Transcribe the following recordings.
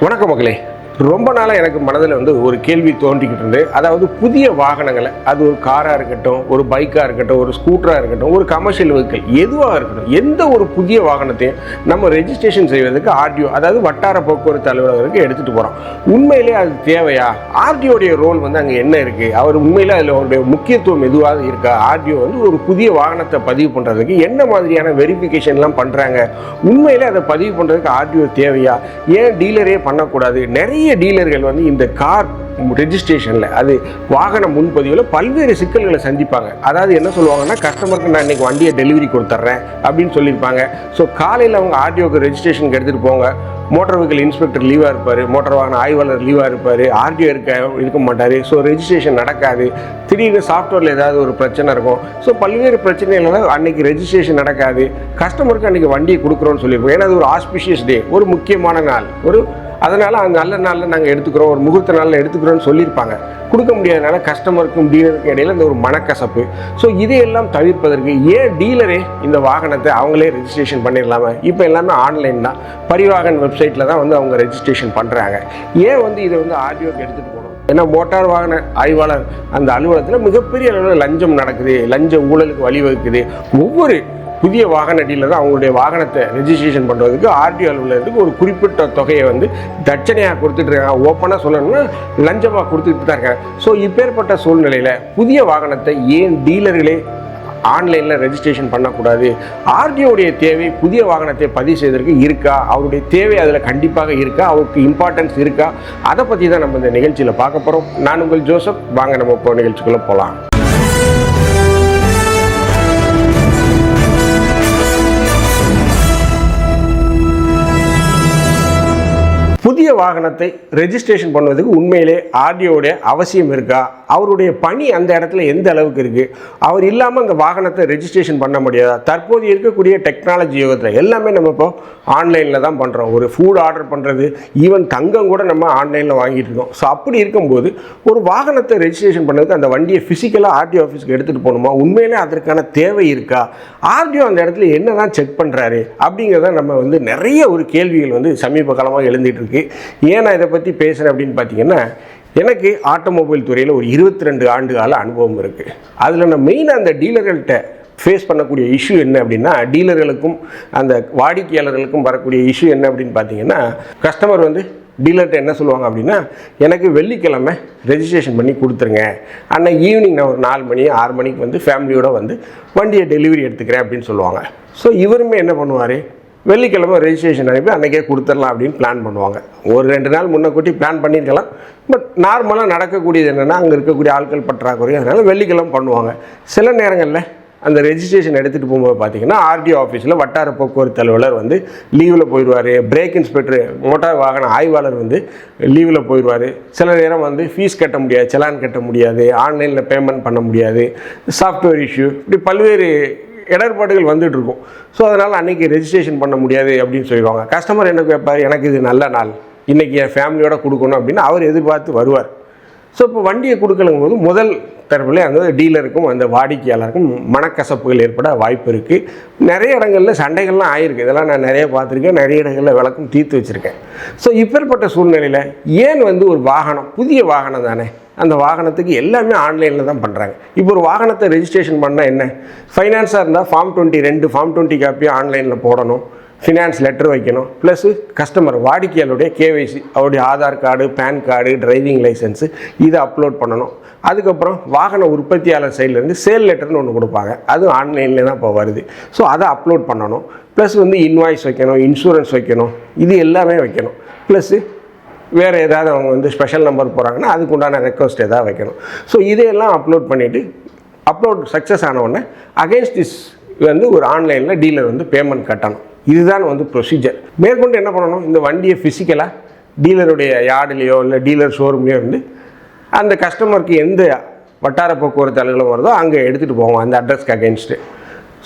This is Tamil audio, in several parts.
வணக்கம் மக்களே. ரொம்ப நாளாக எனக்கு மனதில் வந்து ஒரு கேள்வி தோன்றிக்கிட்டு இருந்து அதாவது புதிய வாகனங்களை அது ஒரு காராக இருக்கட்டும் ஒரு பைக்காக இருக்கட்டும் ஒரு ஸ்கூட்டராக இருக்கட்டும் ஒரு கமர்ஷியல் வெஹிக்கிள் எதுவாக இருக்கட்டும் எந்த ஒரு புதிய வாகனத்தையும் நம்ம ரெஜிஸ்ட்ரேஷன் செய்வதற்கு ஆர்டிஓ அதாவது வட்டார போக்குவரத்து அலுவலகருக்கு எடுத்துகிட்டு போகிறோம் உண்மையிலே அது தேவையா? ஆர்டிஓடைய ரோல் வந்து அங்கே என்ன இருக்குது அவர் உண்மையிலே அதில் அவருடைய முக்கியத்துவம் எதுவாக இருக்கா? ஆர்டிஓ வந்து ஒரு புதிய வாகனத்தை பதிவு பண்ணுறதுக்கு என்ன மாதிரியான வெரிஃபிகேஷன்லாம் பண்ணுறாங்க உண்மையிலே அதை பதிவு பண்ணுறதுக்கு ஆர்டிஓ தேவையா? ஏன் டீலரே பண்ணக்கூடாது? நிறைய டீலர்கள் வந்து இந்த கார் ரெஜிஸ்ட்ரேஷனில் அது வாகன முன்பதிவில் பல்வேறு சிக்கல்களை சந்திப்பாங்க. அதாவது என்ன சொல்லுவாங்கன்னா கஸ்டமருக்கு நான் இன்றைக்கி வண்டியை டெலிவரி கொடுத்துட்றேன் அப்படின்னு சொல்லியிருப்பாங்க. ஸோ காலையில் அவங்க ஆர்டிஓக்கு ரெஜிஸ்ட்ரேஷனுக்கு எடுத்துகிட்டு போங்க. மோட்டார் வெஹிக்கிள் இன்ஸ்பெக்டர் லீவாக இருப்பார். மோட்டார் வாகன ஆய்வாளர் லீவாக இருப்பார். ஆர்டிஓ இருக்க இருக்க மாட்டார். ஸோ ரெஜிஸ்ட்ரேஷன் நடக்காது. திடீர்னு சாஃப்ட்வேரில் ஏதாவது ஒரு பிரச்சனை இருக்கும். ஸோ பல்வேறு பிரச்சனைகளால் அன்றைக்கி ரெஜிஸ்ட்ரேஷன் நடக்காது. கஸ்டமருக்கு அன்றைக்கி வண்டியை கொடுக்குறோன்னு சொல்லியிருப்போம் ஏன்னா அது ஒரு ஆஸ்பிஷியஸ் டே ஒரு முக்கியமான நாள் ஒரு அதனால் அந்த நல்ல நாளில் நாங்கள் எடுத்துக்கிறோம் ஒரு முகூர்த்த நாளில் எடுத்துக்கிறோம்னு சொல்லியிருப்பாங்க. கொடுக்க முடியாதனால கஸ்டமருக்கும் டீலருக்கும் இடையில இந்த ஒரு மனக்கசப்பு. ஸோ இதையெல்லாம் தவிர்ப்பதற்கு ஏன் டீலரே இந்த வாகனத்தை அவங்களே ரெஜிஸ்ட்ரேஷன் பண்ணிடலாமா? இப்போ எல்லாமே ஆன்லைன் தான். பரிவாகன் வெப்சைட்டில் தான் வந்து அவங்க ரெஜிஸ்ட்ரேஷன் பண்ணுறாங்க ஏன் வந்து இதை வந்து ஆர்டிஓக்கு எடுத்துகிட்டு போகணும்? ஏன்னா மோட்டார் வாகன ஆய்வாளர் அந்த அலுவலகத்தில் மிகப்பெரிய அளவில் லஞ்சம் நடக்குது லஞ்ச ஊழலுக்கு வழிவகுக்குது. ஒவ்வொரு புதிய வாகன டீலர் அவங்களுடைய வாகனத்தை ரெஜிஸ்ட்ரேஷன் பண்ணுறதுக்கு ஆர்டிஓ அலுவலகத்துக்கு ஒரு குறிப்பிட்ட தொகையை வந்து தட்சணையாக கொடுத்துட்டு இருக்காங்க. ஓப்பனாக சொல்லணும்னா லஞ்சமாக கொடுத்துட்டு தான் இருக்காங்க. ஸோ இப்பேற்பட்ட சூழ்நிலையில் புதிய வாகனத்தை ஏன் டீலர்களே ஆன்லைனில் ரெஜிஸ்ட்ரேஷன் பண்ணக்கூடாது? ஆர்டிஓடைய தேவை புதிய வாகனத்தை பதிவு செய்வதற்கு இருக்கா? அவருடைய தேவை அதில் கண்டிப்பாக இருக்கா? அவருக்கு இம்பார்ட்டன்ஸ் இருக்கா? அதை பற்றி தான் நம்ம இந்த நிகழ்ச்சியில் பார்க்க போகிறோம் நான் உங்கள் ஜோசப். வாங்க நம்ம இப்போ நிகழ்ச்சிக்குள்ளே போகலாம் புதிய வாகனத்தை ரெஜிஸ்ட்ரேஷன் பண்ணுவதுக்கு உண்மையிலே ஆர்டிஓடைய அவசியம் இருக்கா? அவருடைய பணி அந்த இடத்துல எந்த அளவுக்கு இருக்குது அவர் இல்லாமல் அந்த வாகனத்தை ரெஜிஸ்ட்ரேஷன் பண்ண முடியாதா? தற்போது இருக்கக்கூடிய டெக்னாலஜி யுகத்தில் எல்லாமே நம்ம இப்போ ஆன்லைனில் தான் பண்ணுறோம் ஒரு ஃபுட் ஆர்டர் பண்ணுறது ஈவன் தங்கம் கூட நம்ம ஆன்லைனில் வாங்கிட்டு இருக்கோம். ஸோ அப்படி இருக்கும்போது ஒரு வாகனத்தை ரெஜிஸ்ட்ரேஷன் பண்ணதுக்கு அந்த வண்டியை ஃபிசிக்கலாக ஆர்டிஓ ஆஃபீஸ்க்கு எடுத்துகிட்டு போகணுமா? உண்மையிலே அதற்கான தேவை இருக்கா? ஆர்டிஓ அந்த இடத்துல என்ன தான் செக் பண்ணுறாரு அப்படிங்கிறத நம்ம வந்து நிறைய ஒரு கேள்விகள் வந்து சமீப காலமாக எழுந்துகிட்டு இருக்கு. ஏன் நான் இதை பற்றி பேசுகிறேன் அப்படின்னு பார்த்தீங்கன்னா எனக்கு ஆட்டோமொபைல் துறையில் ஒரு இருபத்தி ரெண்டு ஆண்டு கால அனுபவம் இருக்குது அதில் நான் மெயினாக அந்த டீலர்கள்ட்ட ஃபேஸ் பண்ணக்கூடிய இஷ்யூ என்ன அப்படின்னா டீலர்களுக்கும் அந்த வாடிக்கையாளர்களுக்கும் வரக்கூடிய இஷ்யூ என்ன அப்படின்னு பார்த்தீங்கன்னா கஸ்டமர் வந்து டீலர்கிட்ட என்ன சொல்லுவாங்க அப்படின்னா எனக்கு வெள்ளிக்கிழமை ரெஜிஸ்ட்ரேஷன் பண்ணி கொடுத்துருங்க. அன்னைக்கு ஈவினிங் நான் ஒரு நாலு மணி ஆறு மணிக்கு வந்து ஃபேமிலியோடு வந்து வண்டியை டெலிவரி எடுத்துக்கிறேன் அப்படின்னு சொல்லுவாங்க. ஸோ இவருமே என்ன பண்ணுவார்? வெள்ளிக்கிழமை ரெஜிஸ்ட்ரேஷன் அனுப்பி அன்றைக்கே கொடுத்துடலாம் அப்படின்னு பிளான் பண்ணுவாங்க. ஒரு ரெண்டு நாள் முன்னக்கூட்டி பிளான் பண்ணியிருக்கலாம். பட் நார்மலாக நடக்கக்கூடியது என்னென்னா அங்கே இருக்கக்கூடிய ஆட்கள் பற்றாக்குறை அதனால் வெள்ளிக்கிழமை பண்ணுவாங்க. சில நேரங்களில் அந்த ரெஜிஸ்ட்ரேஷன் எடுத்துகிட்டு போகும்போது பார்த்தீங்கன்னா ஆர்டிஓ ஆஃபீஸில் வட்டார போக்குவரத்து அலுவலர் வந்து லீவில் போயிடுவார். பிரேக் இன்ஸ்பெக்டர் மோட்டார் வாகன ஆய்வாளர் வந்து லீவில் போயிடுவார். சில நேரம் வந்து ஃபீஸ் கட்ட முடியாது செலான் கட்ட முடியாது ஆன்லைனில் பேமெண்ட் பண்ண முடியாது சாஃப்ட்வேர் இஷ்யூ இப்படி பல்வேறு இடர்பாடுகள் வந்துட்டு இருக்கும் ஸோ அதனால் அன்றைக்கி ரெஜிஸ்ட்ரேஷன் பண்ண முடியாது அப்படின்னு சொல்லிடுவாங்க. கஸ்டமர் என்ன கேட்பார்? எனக்கு இது நல்ல நாள். இன்றைக்கி என் ஃபேமிலியோட கொடுக்கணும் அப்படின்னு அவர் எதிர்பார்த்து வருவார். ஸோ இப்போ வண்டியை கொடுக்கலங்கும் போது முதல் தரப்பில் அந்த டீலருக்கும் அந்த வாடிக்கையாளருக்கும் மனக்கசப்புகள் ஏற்பட வாய்ப்பு இருக்குது நிறைய இடங்களில் சண்டைகள்லாம் ஆயிருக்கு. இதெல்லாம் நான் நிறைய பார்த்துருக்கேன். நிறைய இடங்களில் விளக்கும் தீர்த்து வச்சுருக்கேன். ஸோ இப்பேற்பட்ட சூழ்நிலையில் ஏன் வந்து ஒரு வாகனம் புதிய வாகனம் தானே? அந்த வாகனத்துக்கு எல்லாமே ஆன்லைனில் தான் பண்ணுறாங்க இப்போ ஒரு வாகனத்தை ரெஜிஸ்ட்ரேஷன் பண்ணால் என்ன? ஃபைனான்ஸாக இருந்தால் ஃபார்ம் டுவெண்ட்டி ரெண்டு ஃபார்ம் டுவெண்ட்டி காப்பியும் ஆன்லைனில் போடணும். ஃபினான்ஸ் லெட்டர் வைக்கணும். ப்ளஸ் கஸ்டமர் வாடிக்கையாளருடைய கேவைசி அவருடைய Aadhaar card pan card driving license இதை அப்லோட் பண்ணணும். அதுக்கப்புறம் வாகன உற்பத்தியாளர் சைட்லேருந்து சேல் லெட்டர்னு ஒன்று கொடுப்பாங்க. அதுவும் ஆன்லைனில் தான் இப்போ வருது. ஸோ அதை அப்லோட் பண்ணணும். ப்ளஸ் வந்து இன்வாய்ஸ் வைக்கணும் இன்சூரன்ஸ் வைக்கணும். இது எல்லாமே வைக்கணும். ப்ளஸ்ஸு வேறு ஏதாவது அவங்க வந்து ஸ்பெஷல் நம்பர் போகிறாங்கன்னா அதுக்கு உண்டான ரெக்வஸ்ட் ஏதாவது வைக்கணும். ஸோ இதையெல்லாம் அப்லோட் பண்ணிவிட்டு அப்லோட் சக்ஸஸ் ஆனவுடனே அகேன்ஸ்ட் திஸ் வந்து ஒரு ஆன்லைனில் டீலர் வந்து பேமெண்ட் கட்டணும். இதுதான் வந்து ப்ரொசீஜர் மேற்கொண்டு என்ன பண்ணணும்? இந்த வண்டியை ஃபிசிக்கலாக டீலருடைய யார்டுலேயோ இல்லை டீலர் ஷோரூம்லேயோ வந்து அந்த கஸ்டமருக்கு எந்த வட்டார போக்குவரத்து அலுவலகம் வருதோ அங்கே எடுத்துகிட்டு போவோம். அந்த அட்ரஸ்க்கு அகேன்ஸ்ட்டு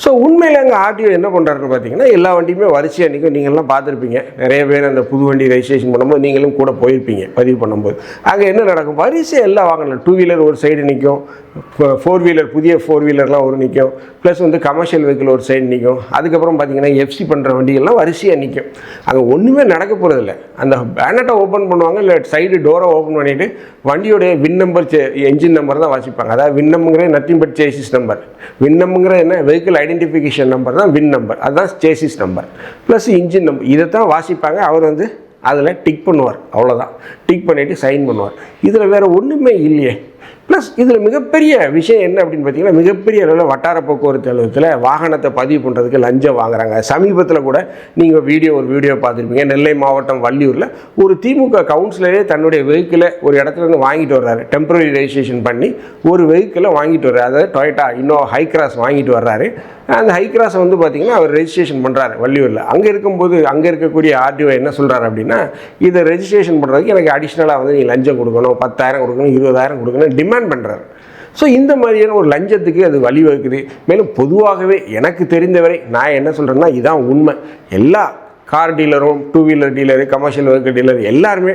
ஸோ உண்மையில் அங்கே ஆர்டிஓ என்ன பண்ணுறாருன்னு பார்த்தீங்கன்னா எல்லா வண்டியுமே வரிசையாக நிற்கும் நீங்கள்லாம் பார்த்துருப்பீங்க. நிறைய பேர் அந்த புது வண்டி ரெஜிஸ்ட்ரேஷன் பண்ணும்போது நீங்களும் கூட போயிருப்பீங்க பதிவு பண்ணும்போது. அங்கே என்ன நடக்கும்? வரிசையாக எல்லாம் வாங்கலாம் டூ வீலர் ஒரு சைடு நிற்கும் ஃபோர் வீலர் புதிய ஃபோர் வீலர்லாம் ஒரு நிற்கும் ப்ளஸ் வந்து கமர்ஷியல் வெஹிக்கிள் ஒரு சைடு நிற்கும் அதுக்கப்புறம் பார்த்தீங்கன்னா எஃப்சி பண்ணுற வண்டிகள்லாம் வரிசையாக நிற்கும் அங்கே ஒன்றுமே நடக்க போகிறதில்ல அந்த பேனட்டை ஓப்பன் பண்ணுவாங்க இல்லை சைடு டோரை ஓப்பன் பண்ணிவிட்டு வண்டியோடைய வின் நம்பர் என்ஜின் நம்பர் தான் வாசிப்பாங்க. அதாவது VIN நம்புங்கிற nothing but chassis number VIN நம்புங்கிற என்ன? வெஹிக்கிள் ஐடென்டிஃபிகேஷன் நம்பர் தான் வின் நம்பர் அதுதான் chassis number plus engine number இதை தான் வாசிப்பாங்க. அவர் வந்து அதில் டிக் பண்ணுவார். அவ்வளோதான் டிக் பண்ணிவிட்டு சைன் பண்ணுவார். இதில் வேறு ஒன்றுமே இல்லையே. ப்ளஸ் இதில் மிகப்பெரிய விஷயம் என்ன அப்படின்னு பார்த்தீங்கன்னா மிகப்பெரிய அளவில் வட்டார போக்குவரத்து அலுவலகத்தில் வாகனத்தை பதிவு பண்ணுறதுக்கு லஞ்சம் வாங்குறாங்க. சமீபத்தில் கூட நீங்கள் வீடியோ ஒரு வீடியோ பார்த்துருப்பீங்க. நெல்லை மாவட்டம் வள்ளியூரில் ஒரு திமுக கவுன்சிலரே தன்னுடைய வெஹிக்கிளை ஒரு இடத்துல இருந்து வாங்கிட்டு வர்றாரு. டெம்பரரி ரெஜிஸ்ட்ரேஷன் பண்ணி ஒரு வெஹிக்கிளை வாங்கிட்டு வர்றாரு. அதாவது டொயட்டா இன்னும் ஹை கிராஸ் வாங்கிட்டு வர்றாரு. அந்த ஹை கிராஸை வந்து பார்த்தீங்கன்னா அவர் ரெஜிஸ்ட்ரேஷன் பண்ணுறாரு வள்ளியூரில். அங்கே இருக்கும்போது அங்கே இருக்கக்கூடிய ஆர்டிஓ என்ன சொல்கிறாரு அப்படின்னா இதை ரெஜிஸ்ட்ரேஷன் பண்ணுறதுக்கு எனக்கு அடிஷ்னலாக வந்து நீங்கள் லஞ்சம் கொடுக்கணும். பத்தாயிரம் கொடுக்கணும் இருபதாயிரம் கொடுக்கணும். டிமாண்ட் பண்ணுறாரு ஸோ இந்த மாதிரியான ஒரு லஞ்சத்துக்கு அது வழிவகுக்குது. மேலும் பொதுவாகவே எனக்கு தெரிந்தவரை நான் என்ன சொல்கிறேன்னா இதான் உண்மை. எல்லா car டீலரும் two wheeler dealer commercial vehicle dealer எல்லாருமே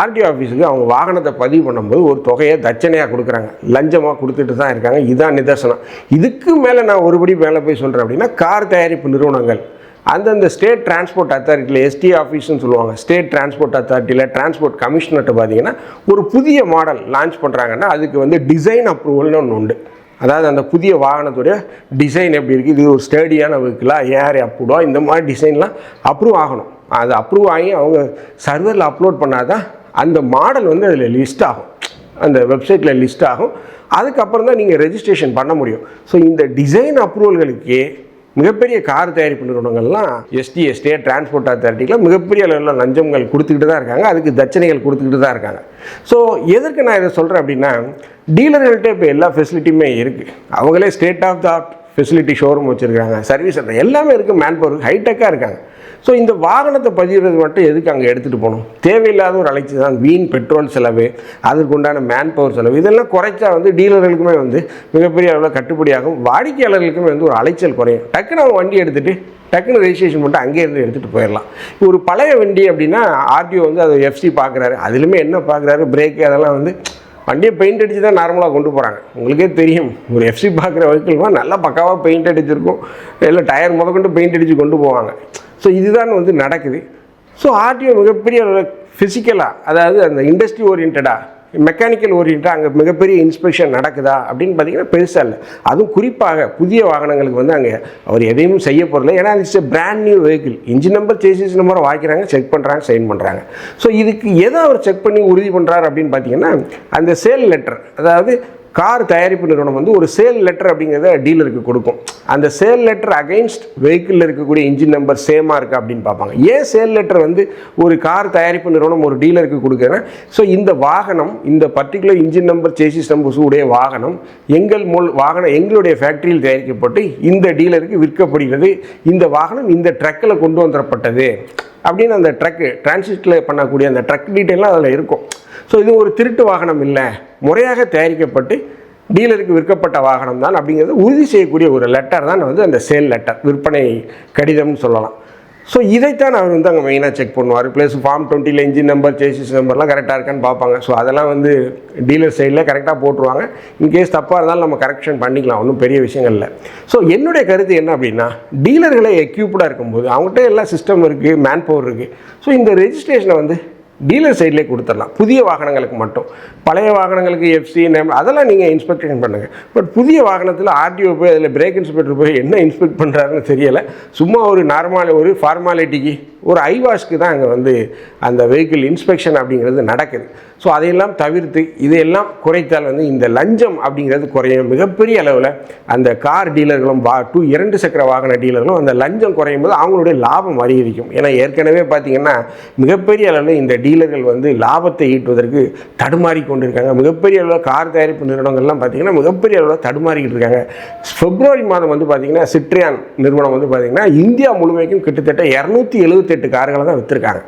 ஆர்டி ஆஃபீஸுக்கு அவங்க வாகனத்தை பதிவு பண்ணும்போது ஒரு தொகையை தட்சணையாக கொடுக்குறாங்க. லஞ்சமாக கொடுத்துட்டு தான் இருக்காங்க. இதுதான் நிதர்சனம். இதுக்கு மேலே நான் ஒருபடி மேலே போய் சொல்கிறேன் அப்படின்னா கார் தயாரிப்பு நிறுவனங்கள். அந்தந்த ஸ்டேட் டிரான்ஸ்போர்ட் அத்தாரிட்டியில் எஸ்டி ஆஃபீஸ்னு சொல்லுவாங்க. ஸ்டேட் டிரான்ஸ்போர்ட் அத்தாரிட்டியில் டிரான்ஸ்போர்ட் கமிஷனர்கிட்ட பார்த்தீங்கன்னா ஒரு புதிய மாடல் லான்ச் பண்ணுறாங்கன்னா அதுக்கு வந்து டிசைன் அப்ரூவல்னு ஒன்று உண்டு. அதாவது அந்த புதிய வாகனத்துடைய டிசைன் எப்படி இருக்குது இது ஒரு ஸ்டேடியான வெஹிக்கிளாக ஏஆர் அப்ரூவா இந்த மாதிரி டிசைன்லாம் அப்ரூவ் ஆகணும். அது அப்ரூவ் ஆகி அவங்க சர்வரில் அப்லோட் பண்ணால் தான் அந்த மாடல் வந்து அதில் லிஸ்ட் ஆகும். அந்த வெப்சைட்டில் லிஸ்ட் ஆகும். அதுக்கப்புறம் தான் நீங்கள் ரெஜிஸ்ட்ரேஷன் பண்ண முடியும். ஸோ இந்த டிசைன் அப்ரூவல்களுக்கே மிகப்பெரிய கார் தயாரிப்பு நிறுவனங்கள்லாம் எஸ்டி எஸ்டே டிரான்ஸ்போர்ட் அத்தாரிட்டியில் மிகப்பெரிய அளவில் லஞ்சங்கள் கொடுத்துக்கிட்டு தான் இருக்காங்க. அதுக்கு தட்சணைகள் கொடுத்துக்கிட்டு தான் இருக்காங்க. ஸோ எதற்கு நான் இதை சொல்கிறேன் அப்படின்னா டீலர்கள்ட்ட இப்போ எல்லா ஃபெசிலிட்டியுமே இருக்குது அவங்களே state of the art facility showroom வச்சுருக்காங்க சர்வீஸ் சென்டர் எல்லாமே இருக்குது மேன் பவர் ஹைடெக்காக இருக்காங்க. ஸோ இந்த வாகனத்தை பதிவுறது மட்டும் எதுக்கு அங்கே எடுத்துகிட்டு போகணும்? தேவையில்லாத ஒரு அலைச்சி தான். வீண் பெட்ரோல் செலவு அதற்கு உண்டான மேன் பவர் செலவு இதெல்லாம் குறைச்சா வந்து டீலர்களுக்குமே வந்து மிகப்பெரிய அளவில் கட்டுப்படியாகும். வாடிக்கையாளர்களுக்குமே வந்து ஒரு அலைச்சல் குறையும். டக்குன்னு அவங்க வண்டி எடுத்துகிட்டு டக்குன்னு ரெஜிஸ்ட்ரேஷன் மட்டும் அங்கேருந்து எடுத்துகிட்டு போயிடலாம். ஒரு பழைய வண்டி அப்படின்னா ஆர்டிஓ வந்து அதை எஃப்சி பார்க்குறாரு அதுலேயுமே என்ன பார்க்குறாரு பிரேக்கு அதெல்லாம் வந்து வண்டியை பெயிண்ட் அடித்து தான் நார்மலாக கொண்டு போகிறாங்க உங்களுக்கே தெரியும். ஒரு எஃப்சி பார்க்குற வெஹிக்கிள்மா நல்லா பக்காவாக பெயிண்ட் அடிச்சிருக்கும். இல்லை டயர் முதற்கொண்டு பெயிண்ட் அடித்து கொண்டு போவாங்க. ஸோ இதுதான் வந்து நடக்குது. ஸோ ஆர்டிஓ மிகப்பெரிய ஃபிசிக்கலாக அதாவது அந்த இண்டஸ்ட்ரி ஓரியன்டாக மெக்கானிக்கல் ஓரியன்டாக அங்கே மிகப்பெரிய இன்ஸ்பெக்ஷன் நடக்குதா அப்படின்னு பார்த்தீங்கன்னா பெருசாக இல்லை. அதுவும் குறிப்பாக புதிய வாகனங்களுக்கு வந்து அங்கே அவர் எதையும் செய்ய போகிறதில்ல ஏன்னா it's brand new vehicle engine number chassis நம்பரை வாங்கிக்கிறாங்க செக் பண்ணுறாங்க சைன் பண்ணுறாங்க ஸோ இதுக்கு எதை அவர் செக் பண்ணி உறுதி பண்ணுறாரு அப்படின்னு பார்த்தீங்கன்னா அந்த சேல் லெட்டர் அதாவது கார் தயாரிப்பு நிறுவனம் வந்து ஒரு சேல் லெட்டர் அப்படிங்கிறத டீலருக்கு கொடுக்கும். அந்த சேல் லெட்டர் அகைன்ஸ்ட் வெஹிக்கிளில் இருக்கக்கூடிய இன்ஜின் நம்பர் சேமாக இருக்குது அப்படின்னு பார்ப்பாங்க. ஏன் சேல் லெட்டர் வந்து ஒரு கார் தயாரிப்பு நிறுவனம் ஒரு டீலருக்கு கொடுக்குறேன்னா ஸோ இந்த வாகனம் இந்த particular engine number chassis numbers உடைய வாகனம் எங்கள் மூல் வாகனம் எங்களுடைய ஃபேக்ட்ரியில் தயாரிக்கப்பட்டு இந்த டீலருக்கு விற்கப்படுகிறது. இந்த வாகனம் இந்த ட்ரக்கில் கொண்டு வந்துடப்பட்டது அப்படின்னு அந்த ட்ரக்கு டிரான்சிட்டில் பண்ணக்கூடிய அந்த ட்ரக் டீட்டெயிலாம் அதில் இருக்கும். ஸோ இது ஒரு திருட்டு வாகனம் இல்லை. முறையாக தயாரிக்கப்பட்டு டீலருக்கு விற்கப்பட்ட வாகனம் தான் அப்படிங்கிறது உறுதி செய்யக்கூடிய ஒரு லெட்டர் தான் வந்து அந்த சேல் லெட்டர் விற்பனை கடிதம்னு சொல்லலாம். ஸோ இதைத்தான் அவர் வந்து அங்கே மெயினாக செக் பண்ணுவார். ப்ளஸ் ஃபார்ம் டுவெண்ட்டியில் இன்ஜின் நம்பர் சேசிஸ் நம்பர்லாம் கரெக்டாக இருக்கான்னு பார்ப்பாங்க. ஸோ அதெல்லாம் வந்து டீலர் சைடில் கரெக்டாக போட்டுருவாங்க. இன்கேஸ் தப்பாக இருந்தாலும் நம்ம கரெக்ஷன் பண்ணிக்கலாம். ஒன்றும் பெரிய விஷயங்கள் இல்லை. ஸோ என்னுடைய கருத்து என்ன அப்படின்னா டீலர்களை எக்யூப்டாக இருக்கும்போது அவங்ககிட்ட எல்லா சிஸ்டம் இருக்குது மேன் பவர் இருக்குது ஸோ இந்த ரெஜிஸ்ட்ரேஷனை வந்து டீலர் சைட்லேயே கொடுத்துடலாம். புதிய வாகனங்களுக்கு மட்டும். பழைய வாகனங்களுக்கு எஃப்சி நேம் அதெல்லாம் நீங்கள் இன்ஸ்பெக்ஷன் பண்ணுங்கள் பட் புதிய வாகனத்தில் ஆர்டிஓ போய் அதில் பிரேக் இன்ஸ்பெக்டர் போய் என்ன இன்ஸ்பெக்ட் பண்ணுறாருன்னு தெரியலை. சும்மா ஒரு நார்மல் ஒரு ஃபார்மாலிட்டிக்கு ஒரு ஐவாஷ்க்கு தான் அங்கே வந்து அந்த வெஹிக்கிள் இன்ஸ்பெக்ஷன் அப்படிங்கிறது நடக்குது. ஸோ அதையெல்லாம் தவிர்த்து இதையெல்லாம் குறைத்தால் வந்து இந்த லஞ்சம் அப்படிங்கிறது குறையும். மிகப்பெரிய அளவில் அந்த கார் டீலர்களும் வா டூ இரண்டு சக்கர வாகன டீலர்களும் அந்த லஞ்சம் குறையும் போது அவங்களுடைய லாபம் அதிகரிக்கும். ஏன்னா ஏற்கனவே பார்த்தீங்கன்னா மிகப்பெரிய அளவில் இந்த டீலர்கள் வந்து லாபத்தை ஈட்டுவதற்கு தடுமாறி கொண்டிருக்காங்க. மிகப்பெரிய அளவில் கார் தயாரிப்பு நிறுவனங்கள்லாம் பார்த்தீங்கன்னா மிகப்பெரிய அளவில் தடுமாறிக்கிட்டு இருக்காங்க. பிப்ரவரி மாதம் வந்து பார்த்தீங்கன்னா சிட்ரியான் நிறுவனம் வந்து பார்த்தீங்கன்னா இந்தியா முழுமைக்கும் கிட்டத்தட்ட இரநூத்தி எழுபத்தெட்டு கார்களை தான் விற்றுருக்காங்க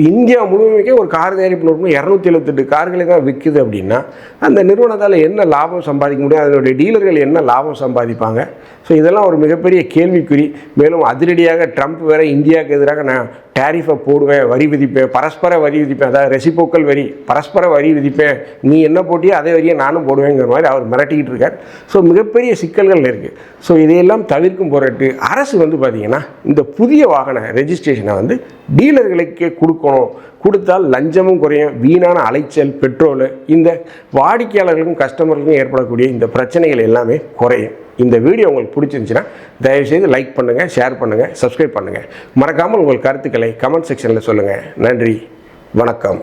இந்தியா முழுமைக்கே ஒரு கார் தயாரிப்பு நிறுவனம் இரநூத்தி எழுபத்தெட்டு கார்களை தான் விற்குது அப்படின்னா அந்த நிறுவனத்தால் என்ன லாபம் சம்பாதிக்க முடியும்? அதனுடைய டீலர்கள் என்ன லாபம் சம்பாதிப்பாங்க? ஸோ இதெல்லாம் ஒரு மிகப்பெரிய கேள்விக்குறி. மேலும் அதிரடியாக ட்ரம்ப் வேற இந்தியாவுக்கு எதிராக நான் டேரிஃபை போடுவேன் வரி விதிப்பேன் பரஸ்பர வரி விதிப்பேன். அதாவது ரெசிபோக்கல் வரி பரஸ்பர வரி விதிப்பேன். நீ என்ன போட்டியோ அதே வரியை நானும் போடுவேங்கிற மாதிரி அவர் மிரட்டிக்கிட்டு இருக்கார். ஸோ மிகப்பெரிய சிக்கல்கள் இருக்குது ஸோ இதையெல்லாம் தவிர்க்கும் பொருட்டு அரசு வந்து பார்த்திங்கன்னா இந்த புதிய வாகன ரெஜிஸ்ட்ரேஷனை வந்து டீலர்களுக்கே கொடுக்கணும். கொடுத்தால் லஞ்சமும் குறையும் வீணான அலைச்சல் பெட்ரோலு இந்த வாடிக்கையாளர்களுக்கும் கஸ்டமர்களுக்கும் ஏற்படக்கூடிய இந்த பிரச்சனைகள் எல்லாமே குறையும். இந்த வீடியோ உங்களுக்கு பிடிச்சிருந்துச்சுன்னா தயவுசெய்து லைக் பண்ணுங்கள் ஷேர் பண்ணுங்கள் சப்ஸ்கிரைப் பண்ணுங்கள் மறக்காமல் உங்கள் கருத்துக்களை கமெண்ட் செக்ஷனில் சொல்லுங்கள் நன்றி வணக்கம்.